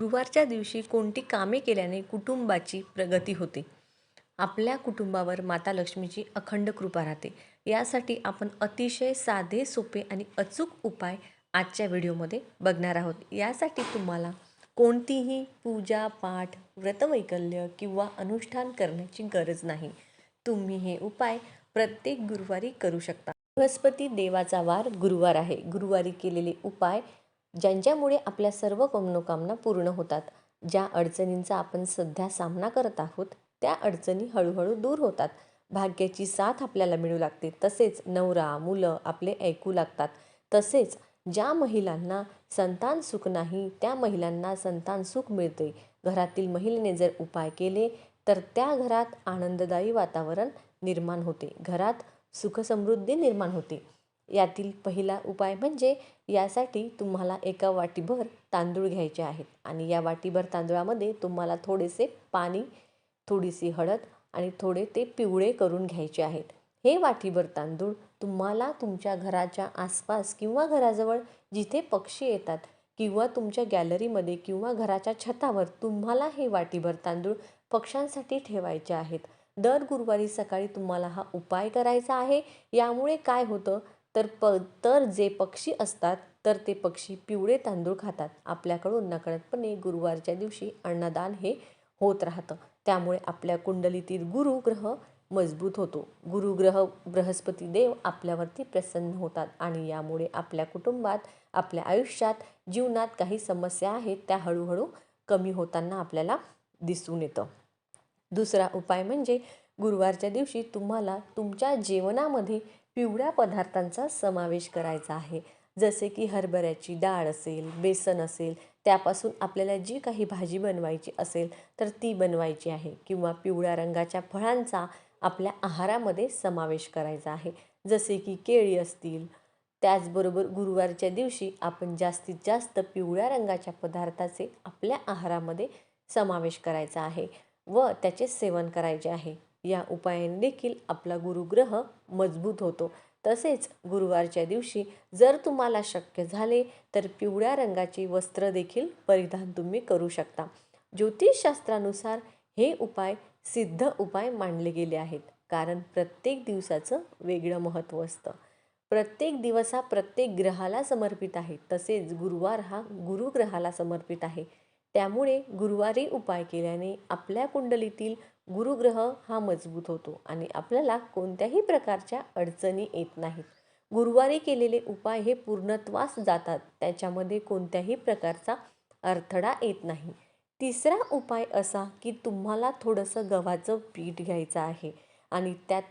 गुरुवारच्या दिवशी कोणती कामे केल्याने कुटुंबाची प्रगती होते? आपल्या कुटुंबावर माता लक्ष्मीची अखंड कृपा राहते. यासाठी आपण अतिशय साधे सोपे आणि अचूक उपाय आजच्या व्हिडिओमध्ये बघणार आहोत. यासाठी तुम्हाला कोणतीही पूजा पाठ व्रतवैकल्य किंवा अनुष्ठान करण्याची गरज नाही. तुम्ही हे उपाय प्रत्येक गुरुवारी करू शकता. बृहस्पती देवाचा वार गुरुवार आहे. गुरुवारी केलेले उपाय ज्यांच्यामुळे आपल्या सर्व मनोकामना पूर्ण होतात ज्या अडचणींचा आपण सध्या सामना करत आहोत त्या अडचणी हळूहळू दूर होतात. भाग्याची साथ आपल्याला मिळू लागते. तसेच नवरा मुलं आपले ऐकू लागतात. तसेच ज्या महिलांना संतान सुख नाही त्या महिलांना संतान सुख मिळते. घरातील महिलेने जर उपाय केले तर त्या घरात आनंददायी वातावरण निर्माण होते. घरात सुखसमृद्धी निर्माण होते. यातील पहिला उपाय म्हणजे यासाठी तुम्हाला एका वाटीभर तांदूळ घ्यायचे आहेत. आणि या वाटीभर तांदूळामध्ये तुम्हाला थोडेसे पाणी थोडीशी हळद आणि थोडे ते पिवळे करून घ्यायचे आहेत. हे वाटीभर तांदूळ तुम्हाला तुमच्या घराच्या आसपास किंवा घराजवळ जिथे पक्षी येतात किंवा तुमच्या गॅलरीमध्ये किंवा घराच्या छतावर तुम्हाला हे वाटीभर तांदूळ पक्ष्यांसाठी ठेवायचे आहेत. दर गुरुवारी सकाळी तुम्हाला हा उपाय करायचा आहे. यामुळे काय होतं? तर प तर जे पक्षी असतात तर ते पक्षी पिवळे तांदूळ खातात. आपल्याकडून नकळतपणे गुरुवारच्या दिवशी अन्नदान हे होत राहतं. त्यामुळे आपल्या कुंडलीतील गुरुग्रह मजबूत होतो. गुरुग्रह बृहस्पती देव आपल्यावरती प्रसन्न होतात आणि यामुळे आपल्या कुटुंबात आपल्या आयुष्यात जीवनात काही समस्या आहेत त्या हळूहळू कमी होताना आपल्याला दिसून येतं. दुसरा उपाय म्हणजे गुरुवारच्या दिवशी तुम्हाला तुमच्या जेवणामध्ये पिवळ्या पदार्थांचा समावेश करायचा आहे. जसे की हरभऱ्याची डाळ असेल बेसन असेल त्यापासून आपल्याला जी काही भाजी बनवायची असेल तर ती बनवायची आहे. किंवा पिवळ्या रंगाच्या फळांचा आपल्या आहारामध्ये समावेश करायचा आहे. जसे की केळी असतील त्याचबरोबर गुरुवारच्या दिवशी आपण जास्तीत जास्त पिवळ्या रंगाच्या पदार्थाचे आपल्या आहारामध्ये समावेश करायचा आहे व त्याचे सेवन करायचे आहे. या उपायाने देखील आपला गुरुग्रह मजबूत होतो. तसेच गुरुवारच्या दिवशी जर तुम्हाला शक्य झाले तर पिवळ्या रंगाची वस्त्र देखील परिधान तुम्ही करू शकता. ज्योतिषशास्त्रानुसार हे उपाय सिद्ध उपाय मानले गेले आहेत कारण प्रत्येक दिवसाचं वेगळं महत्त्व असतं. प्रत्येक दिवस हा प्रत्येक ग्रहाला समर्पित आहे तसेच गुरुवार हा गुरुग्रहाला समर्पित आहे. त्यामुळे गुरुवारी उपाय केल्याने आपल्या कुंडलीतील गुरुग्रह हा मजबूत होतो आणि आपल्याला कोणत्याही प्रकारच्या अडचणी येत नाहीत. गुरुवारी केलेले उपाय हे पूर्णत्वास जातात त्याच्यामध्ये कोणत्याही प्रकारचा अडथळा येत नाही. तिसरा उपाय असा की तुम्हाला थोडंसं गव्हाचं पीठ घ्यायचं आहे आणि त्यात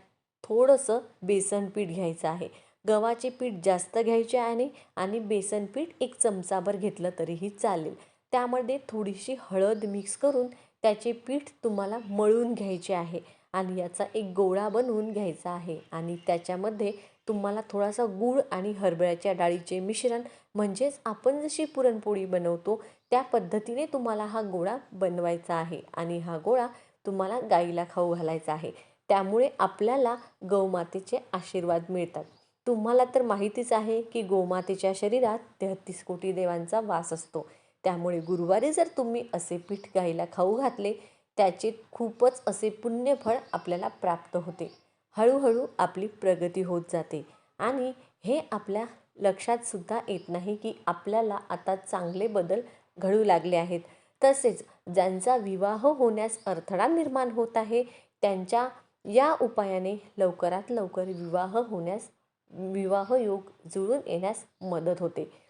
थोडंसं बेसन पीठ घ्यायचं आहे. गव्हाचे पीठ जास्त घ्यायचे आहे आणि बेसन पीठ एक चमचाभर घेतलं तरीही चालेल. त्यामध्ये थोडीशी हळद मिक्स करून त्याचे पीठ तुम्हाला मळून घ्यायचे आहे आणि याचा एक गोळा बनवून घ्यायचा आहे. आणि त्याच्यामध्ये तुम्हाला थोडासा गूळ आणि हरभऱ्याच्या डाळीचे मिश्रण म्हणजेच आपण जशी पुरणपोळी बनवतो त्या पद्धतीने तुम्हाला हा गोळा बनवायचा आहे. आणि हा गोळा तुम्हाला गाईला खाऊ घालायचा आहे. त्यामुळे आपल्याला गौमातेचे आशीर्वाद मिळतात. तुम्हाला तर माहितीच आहे की गोमातेच्या शरीरात तेहतीस कोटी देवांचा वास असतो. त्यामुळे गुरुवारी जर तुम्ही असे पीठ गाईला खाऊ घातले त्याचे खूपच असे पुण्यफळ आपल्याला प्राप्त होते. हळूहळू आपली प्रगती होत जाते. आणि हे आपल्या लक्षातसुद्धा येत नाही की आपल्याला आता चांगले बदल घडू लागले आहेत. तसेच ज्यांचा विवाह होण्यास अडथळा निर्माण होत आहे त्यांच्या या उपायाने लवकरात लवकर विवाह होण्यास विवाह योग जुळून येण्यास मदत होते.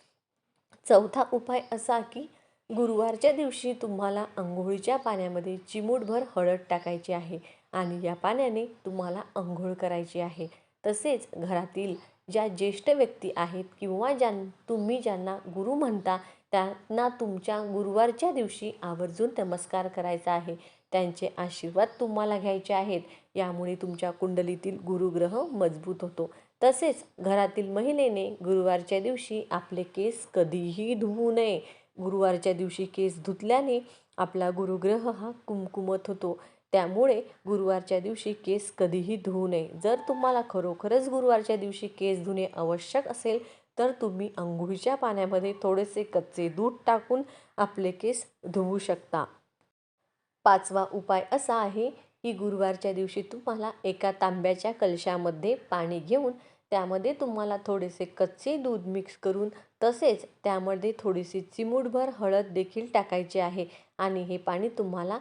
चौथा उपाय असा की गुरुवारच्या दिवशी तुम्हाला आंघोळीच्या पाण्यामध्ये चिमूटभर हळद टाकायची आहे आणि या पाण्याने तुम्हाला आंघोळ करायची आहे. तसेच घरातील ज्या ज्येष्ठ व्यक्ती आहेत किंवा ज्यां तुम्ही ज्यांना गुरु म्हणता त्यांना तुमच्या गुरुवारच्या दिवशी आवर्जून नमस्कार करायचा आहे. त्यांचे आशीर्वाद तुम्हाला घ्यायचे आहेत. यामुळे तुमच्या कुंडलीतील गुरुग्रह मजबूत होतो. तसेच घरातील महिलेने गुरुवारच्या दिवशी आपले केस कधीही धुवू नये. गुरुवारच्या दिवशी केस धुतल्याने आपला गुरुग्रह हा कुमकुमत होतो. त्यामुळे गुरुवारच्या दिवशी केस कधीही धुवू नये. जर तुम्हाला खरोखरच गुरुवारच्या दिवशी केस धुणे आवश्यक असेल तर तुम्ही अंघोळीच्या पाण्यामध्ये थोडेसे कच्चे दूध टाकून आपले केस धुवू शकता. पाचवा उपाय असा आहे की गुरुवारच्या दिवशी तुम्हाला एका तांब्याच्या कलशामध्ये पाणी घेऊन त्यामध्ये तुम्हाला थोडेसे कच्चे दूध मिक्स करून तसेच त्यामध्ये थोडीशी चिमूटभर हळद देखील टाकायची आहे आणि हे पाणी तुम्हाला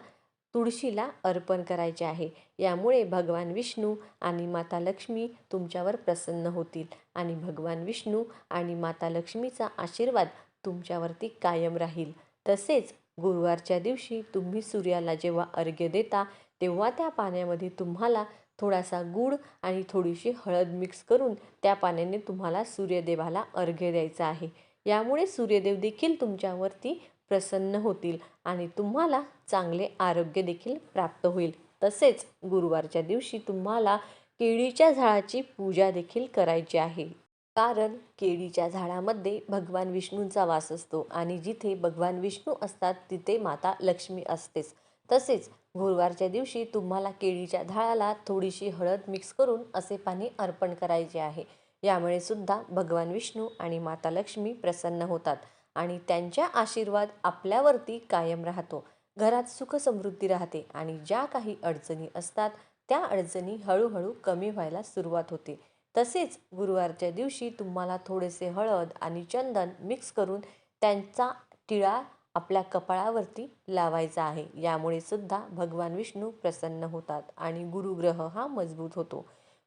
तुळशीला अर्पण करायचे आहे. यामुळे भगवान विष्णू आणि माता लक्ष्मी तुमच्यावर प्रसन्न होतील आणि भगवान विष्णू आणि माता लक्ष्मीचा आशीर्वाद तुमच्यावरती कायम राहील. तसेच गुरुवारच्या दिवशी तुम्ही सूर्याला जेव्हा अर्घ्य देता तेव्हा त्या पाण्यामध्ये तुम्हाला थोडासा गूळ आणि थोडीशी हळद मिक्स करून त्या पाण्याने तुम्हाला सूर्यदेवाला अर्घ्य द्यायचा आहे. यामुळे सूर्यदेव देखील तुमच्यावरती प्रसन्न होतील आणि तुम्हाला चांगले आरोग्य देखील प्राप्त होईल. तसेच गुरुवारच्या दिवशी तुम्हाला केळीच्या झाडाची पूजा देखील करायची आहे. कारण केळीच्या झाडामध्ये भगवान विष्णूंचा वास असतो आणि जिथे भगवान विष्णू असतात तिथे माता लक्ष्मी असतेच. तसेच गुरुवारच्या दिवशी तुम्हाला केळीच्या झाडाला थोडीशी हळद मिक्स करून असे पाणी अर्पण करायचे आहे. यामुळे सुद्धा भगवान विष्णू आणि माता लक्ष्मी प्रसन्न होतात आणि त्यांच्या आशीर्वाद आपल्यावरती कायम राहतो. घरात सुखसमृद्धी राहते आणि ज्या काही अडचणी असतात त्या अडचणी हळूहळू कमी व्हायला सुरुवात होते. तसेच गुरुवारच्या दिवशी तुम्हाला थोडेसे हळद आणि चंदन मिक्स करून त्यांचा टिळा आपल्या कपाळावरती लावायचा आहे. यामुळे सुद्धा भगवान विष्णू प्रसन्न होतात आणि गुरुग्रह हा मजबूत होतो.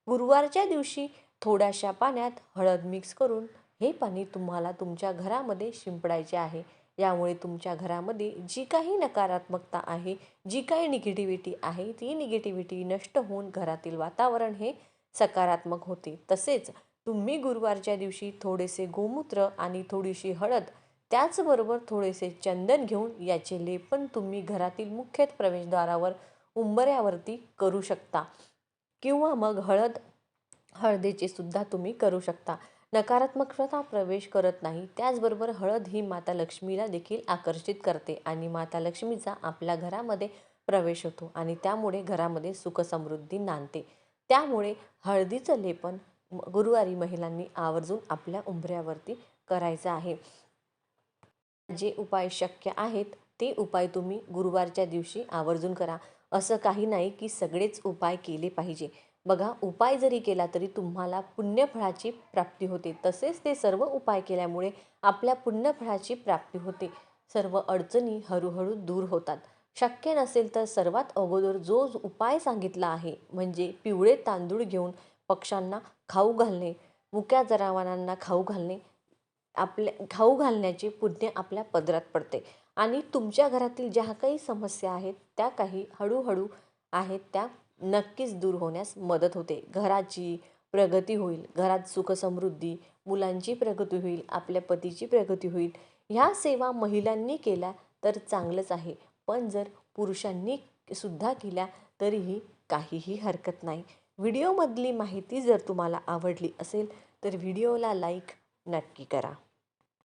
गुरुवारच्या दिवशी थोड्याशा पाण्यात हळद मिक्स करून हे पाणी तुम्हाला तुमच्या घरामध्ये शिंपडायचे आहे. यामुळे तुमच्या घरामध्ये जी काही नकारात्मकता आहे जी काही निगेटिव्हिटी आहे ती निगेटिव्हिटी नष्ट होऊन घरातील वातावरण हे सकारात्मक होते. तसेच तुम्ही गुरुवारच्या दिवशी थोडेसे गोमूत्र आणि थोडीशी हळद त्याचबरोबर थोडेसे चंदन घेऊन याचे लेपन तुम्ही घरातील मुख्य प्रवेशद्वारावर उंबऱ्यावरती करू शकता. किंवा मग हळद हळदीचे सुद्धा तुम्ही करू शकता. नकारात्मकता प्रवेश करत नाही. त्याचबरोबर हळद ही माता लक्ष्मीला देखील आकर्षित करते आणि माता लक्ष्मीचा आपल्या घरामध्ये प्रवेश होतो आणि त्यामुळे घरामध्ये सुखसमृद्धी नांदते. त्यामुळे हळदीचं लेपन गुरुवारी महिलांनी आवर्जून आपल्या उंबऱ्यावरती करायचं आहे. जे उपाय शक्य आहेत ते उपाय तुम्ही गुरुवारच्या दिवशी आवर्जून करा. असं काही नाही की सगळेच उपाय केले पाहिजे. बघा उपाय जरी केला तरी तुम्हाला पुण्यफळाची प्राप्ती होते. तसेच ते सर्व उपाय केल्यामुळे आपल्या पुण्यफळाची प्राप्ती होते. सर्व अडचणी हळूहळू दूर होतात. शक्य नसेल तर सर्वात अगोदर जो उपाय सांगितला आहे म्हणजे पिवळे तांदूळ घेऊन पक्ष्यांना खाऊ घालणे मुक्या जनावरांना खाऊ घालणे आपल्या खाऊ घालण्याचे पुण्य आपल्या पदरात पडते. आणि तुमच्या घरातील ज्या काही समस्या आहेत त्या काही हळूहळू आहेत त्या नक्कीच दूर होण्यास मदत होते. घराची प्रगती होईल घरात सुखसमृद्धी मुलांची प्रगती होईल आपल्या पतीची प्रगती होईल. ह्या सेवा महिलांनी केल्या तर चांगलंच आहे. पण जर पुरुषांनी सुद्धा केल्या तरीही काहीही हरकत नाही. व्हिडिओमधली माहिती जर तुम्हाला आवडली असेल तर व्हिडिओला लाईक नक्की करा.